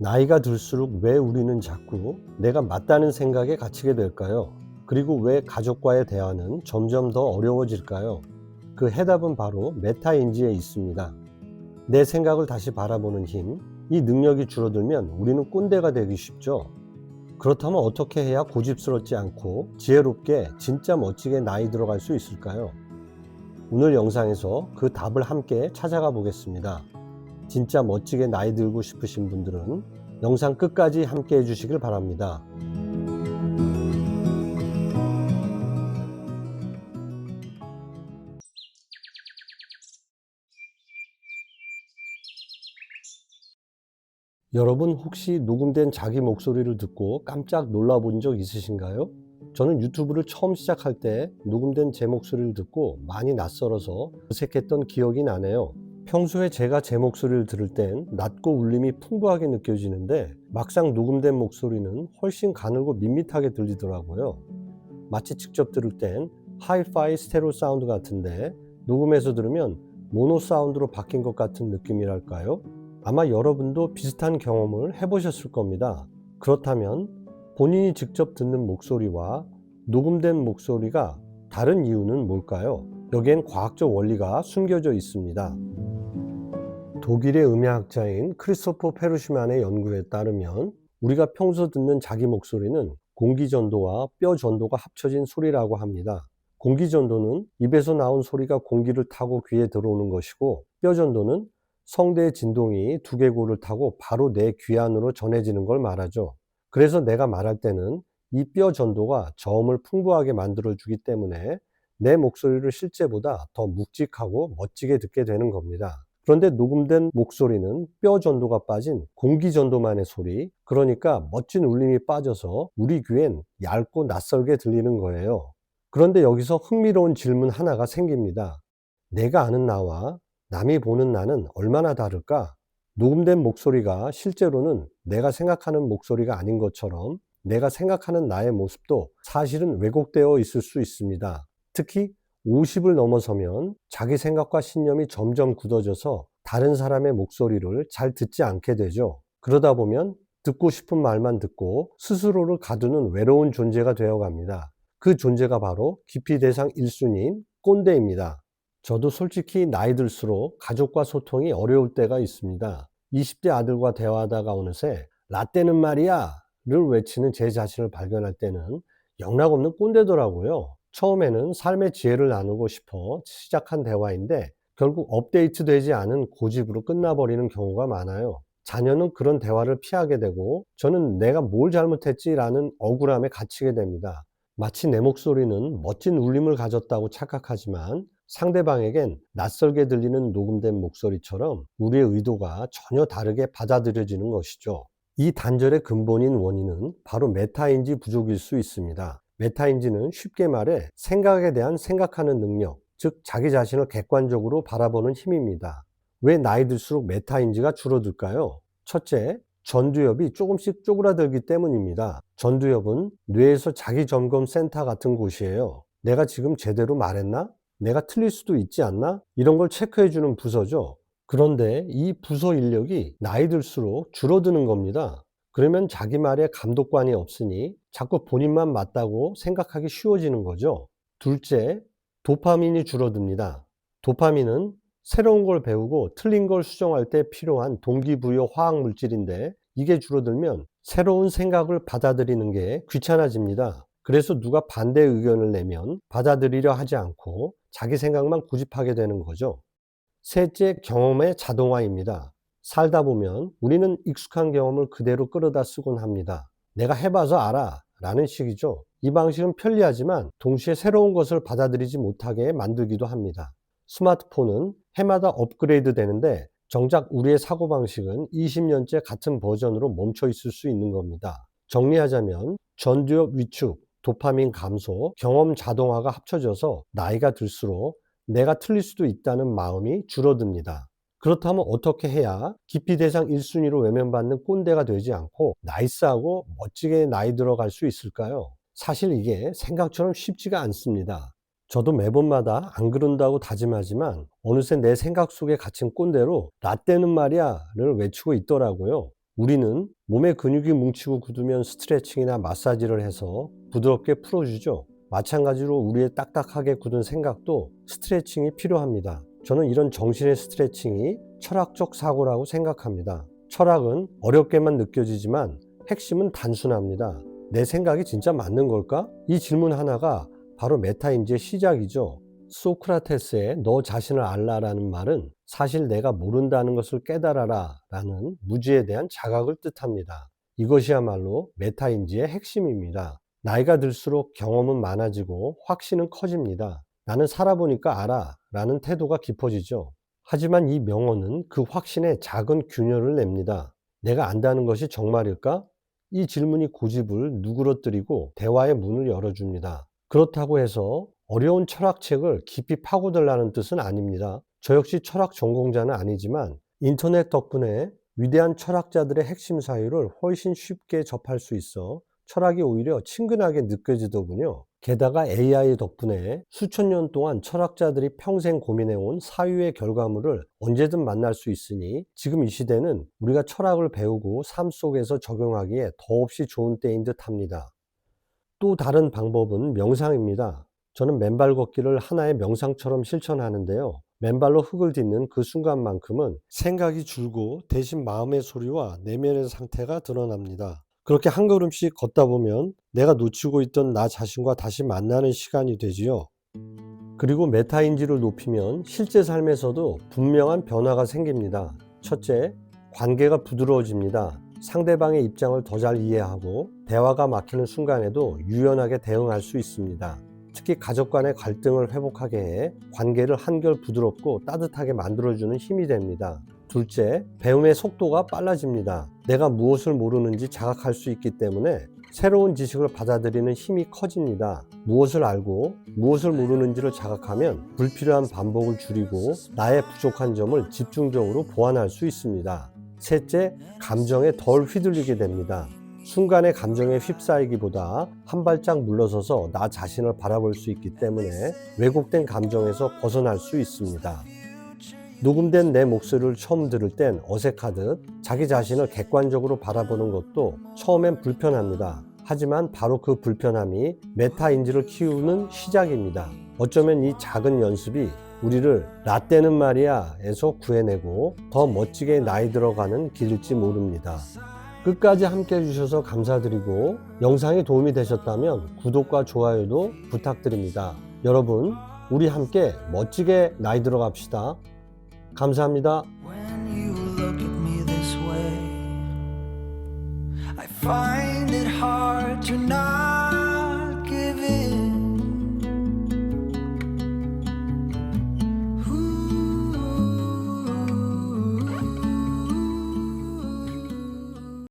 나이가 들수록 왜 우리는 자꾸 내가 맞다는 생각에 갇히게 될까요? 그리고 왜 가족과의 대화는 점점 더 어려워질까요? 그 해답은 바로 메타인지에 있습니다. 내 생각을 다시 바라보는 힘, 이 능력이 줄어들면 우리는 꼰대가 되기 쉽죠. 그렇다면 어떻게 해야 고집스럽지 않고 지혜롭게 진짜 멋지게 나이 들어갈 수 있을까요? 오늘 영상에서 그 답을 함께 찾아가 보겠습니다. 진짜 멋지게 나이 들고 싶으신 분들은 영상 끝까지 함께 해주시길 바랍니다. 여러분 혹시 녹음된 자기 목소리를 듣고 깜짝 놀라본 적 있으신가요? 저는 유튜브를 처음 시작할 때 녹음된 제 목소리를 듣고 많이 낯설어서 어색했던 기억이 나네요. 평소에 제가 제 목소리를 들을 땐 낮고 울림이 풍부하게 느껴지는데 막상 녹음된 목소리는 훨씬 가늘고 밋밋하게 들리더라고요. 마치 직접 들을 땐 하이파이 스테레오 사운드 같은데 녹음해서 들으면 모노 사운드로 바뀐 것 같은 느낌이랄까요? 아마 여러분도 비슷한 경험을 해보셨을 겁니다. 그렇다면 본인이 직접 듣는 목소리와 녹음된 목소리가 다른 이유는 뭘까요? 여기엔 과학적 원리가 숨겨져 있습니다. 독일의 음향학자인 크리스토퍼 페루시만의 연구에 따르면 우리가 평소 듣는 자기 목소리는 공기 전도와 뼈 전도가 합쳐진 소리라고 합니다. 공기 전도는 입에서 나온 소리가 공기를 타고 귀에 들어오는 것이고 뼈 전도는 성대의 진동이 두개골을 타고 바로 내 귀 안으로 전해지는 걸 말하죠. 그래서 내가 말할 때는 이 뼈 전도가 저음을 풍부하게 만들어주기 때문에 내 목소리를 실제보다 더 묵직하고 멋지게 듣게 되는 겁니다. 그런데 녹음된 목소리는 뼈 전도가 빠진 공기 전도만의 소리, 그러니까 멋진 울림이 빠져서 우리 귀엔 얇고 낯설게 들리는 거예요. 그런데 여기서 흥미로운 질문 하나가 생깁니다. 내가 아는 나와 남이 보는 나는 얼마나 다를까? 녹음된 목소리가 실제로는 내가 생각하는 목소리가 아닌 것처럼 내가 생각하는 나의 모습도 사실은 왜곡되어 있을 수 있습니다. 특히 50을 넘어서면 자기 생각과 신념이 점점 굳어져서 다른 사람의 목소리를 잘 듣지 않게 되죠. 그러다 보면 듣고 싶은 말만 듣고 스스로를 가두는 외로운 존재가 되어 갑니다. 그 존재가 바로 기피 대상 1순위인 꼰대입니다. 저도 솔직히 나이 들수록 가족과 소통이 어려울 때가 있습니다. 20대 아들과 대화하다가 어느새 라떼는 말이야 를 외치는 제 자신을 발견할 때는 영락없는 꼰대더라고요. 처음에는 삶의 지혜를 나누고 싶어 시작한 대화인데 결국 업데이트 되지 않은 고집으로 끝나버리는 경우가 많아요. 자녀는 그런 대화를 피하게 되고 저는 내가 뭘 잘못했지라는 억울함에 갇히게 됩니다. 마치 내 목소리는 멋진 울림을 가졌다고 착각하지만 상대방에겐 낯설게 들리는 녹음된 목소리처럼 우리의 의도가 전혀 다르게 받아들여지는 것이죠. 이 단절의 근본인 원인은 바로 메타인지 부족일 수 있습니다. 메타인지는 쉽게 말해 생각에 대한 생각하는 능력, 즉 자기 자신을 객관적으로 바라보는 힘입니다. 왜 나이 들수록 메타인지가 줄어들까요? 첫째, 전두엽이 조금씩 쪼그라들기 때문입니다. 전두엽은 뇌에서 자기 점검 센터 같은 곳이에요. 내가 지금 제대로 말했나? 내가 틀릴 수도 있지 않나? 이런 걸 체크해 주는 부서죠. 그런데 이 부서 인력이 나이 들수록 줄어드는 겁니다. 그러면 자기 말에 감독관이 없으니 자꾸 본인만 맞다고 생각하기 쉬워지는 거죠. 둘째, 도파민이 줄어듭니다. 도파민은 새로운 걸 배우고 틀린 걸 수정할 때 필요한 동기부여 화학 물질인데 이게 줄어들면 새로운 생각을 받아들이는 게 귀찮아집니다. 그래서 누가 반대 의견을 내면 받아들이려 하지 않고 자기 생각만 고집하게 되는 거죠. 셋째, 경험의 자동화입니다. 살다 보면 우리는 익숙한 경험을 그대로 끌어다 쓰곤 합니다. 내가 해봐서 알아. 라는 식이죠. 이 방식은 편리하지만 동시에 새로운 것을 받아들이지 못하게 만들기도 합니다. 스마트폰은 해마다 업그레이드 되는데 정작 우리의 사고방식은 20년째 같은 버전으로 멈춰 있을 수 있는 겁니다. 정리하자면 전두엽 위축, 도파민 감소, 경험 자동화가 합쳐져서 나이가 들수록 내가 틀릴 수도 있다는 마음이 줄어듭니다. 그렇다면 어떻게 해야 기피 대상 1순위로 외면받는 꼰대가 되지 않고 나이스하고 멋지게 나이 들어갈 수 있을까요? 사실 이게 생각처럼 쉽지가 않습니다. 저도 매번마다 안 그런다고 다짐하지만 어느새 내 생각 속에 갇힌 꼰대로 라떼는 말이야를 외치고 있더라고요. 우리는 몸의 근육이 뭉치고 굳으면 스트레칭이나 마사지를 해서 부드럽게 풀어주죠. 마찬가지로 우리의 딱딱하게 굳은 생각도 스트레칭이 필요합니다. 저는 이런 정신의 스트레칭이 철학적 사고라고 생각합니다. 철학은 어렵게만 느껴지지만 핵심은 단순합니다. 내 생각이 진짜 맞는 걸까? 이 질문 하나가 바로 메타인지의 시작이죠. 소크라테스의 너 자신을 알라라는 말은 사실 내가 모른다는 것을 깨달아라 라는 무지에 대한 자각을 뜻합니다. 이것이야말로 메타인지의 핵심입니다. 나이가 들수록 경험은 많아지고 확신은 커집니다. 나는 살아보니까 알아 라는 태도가 깊어지죠. 하지만 이 명언은 그 확신에 작은 균열을 냅니다. 내가 안다는 것이 정말일까? 이 질문이 고집을 누그러뜨리고 대화의 문을 열어줍니다. 그렇다고 해서 어려운 철학책을 깊이 파고들라는 뜻은 아닙니다. 저 역시 철학 전공자는 아니지만 인터넷 덕분에 위대한 철학자들의 핵심 사유를 훨씬 쉽게 접할 수 있어 철학이 오히려 친근하게 느껴지더군요. 게다가 AI 덕분에 수천 년 동안 철학자들이 평생 고민해온 사유의 결과물을 언제든 만날 수 있으니 지금 이 시대는 우리가 철학을 배우고 삶 속에서 적용하기에 더없이 좋은 때인 듯 합니다. 또 다른 방법은 명상입니다. 저는 맨발 걷기를 하나의 명상처럼 실천하는데요. 맨발로 흙을 딛는 그 순간만큼은 생각이 줄고 대신 마음의 소리와 내면의 상태가 드러납니다. 그렇게 한 걸음씩 걷다 보면 내가 놓치고 있던 나 자신과 다시 만나는 시간이 되지요. 그리고 메타인지를 높이면 실제 삶에서도 분명한 변화가 생깁니다. 첫째, 관계가 부드러워집니다. 상대방의 입장을 더 잘 이해하고 대화가 막히는 순간에도 유연하게 대응할 수 있습니다. 특히 가족 간의 갈등을 회복하게 해 관계를 한결 부드럽고 따뜻하게 만들어주는 힘이 됩니다. 둘째, 배움의 속도가 빨라집니다. 내가 무엇을 모르는지 자각할 수 있기 때문에 새로운 지식을 받아들이는 힘이 커집니다. 무엇을 알고 무엇을 모르는지를 자각하면 불필요한 반복을 줄이고 나의 부족한 점을 집중적으로 보완할 수 있습니다. 셋째, 감정에 덜 휘둘리게 됩니다. 순간의 감정에 휩싸이기보다 한 발짝 물러서서 나 자신을 바라볼 수 있기 때문에 왜곡된 감정에서 벗어날 수 있습니다. 녹음된 내 목소리를 처음 들을 땐 어색하듯 자기 자신을 객관적으로 바라보는 것도 처음엔 불편합니다. 하지만 바로 그 불편함이 메타인지를 키우는 시작입니다. 어쩌면 이 작은 연습이 우리를 라떼는 말이야 에서 구해내고 더 멋지게 나이 들어가는 길일지 모릅니다. 끝까지 함께 해주셔서 감사드리고 영상이 도움이 되셨다면 구독과 좋아요도 부탁드립니다. 여러분, 우리 함께 멋지게 나이 들어갑시다. 감사합니다. When you look at me this way, I find it hard to not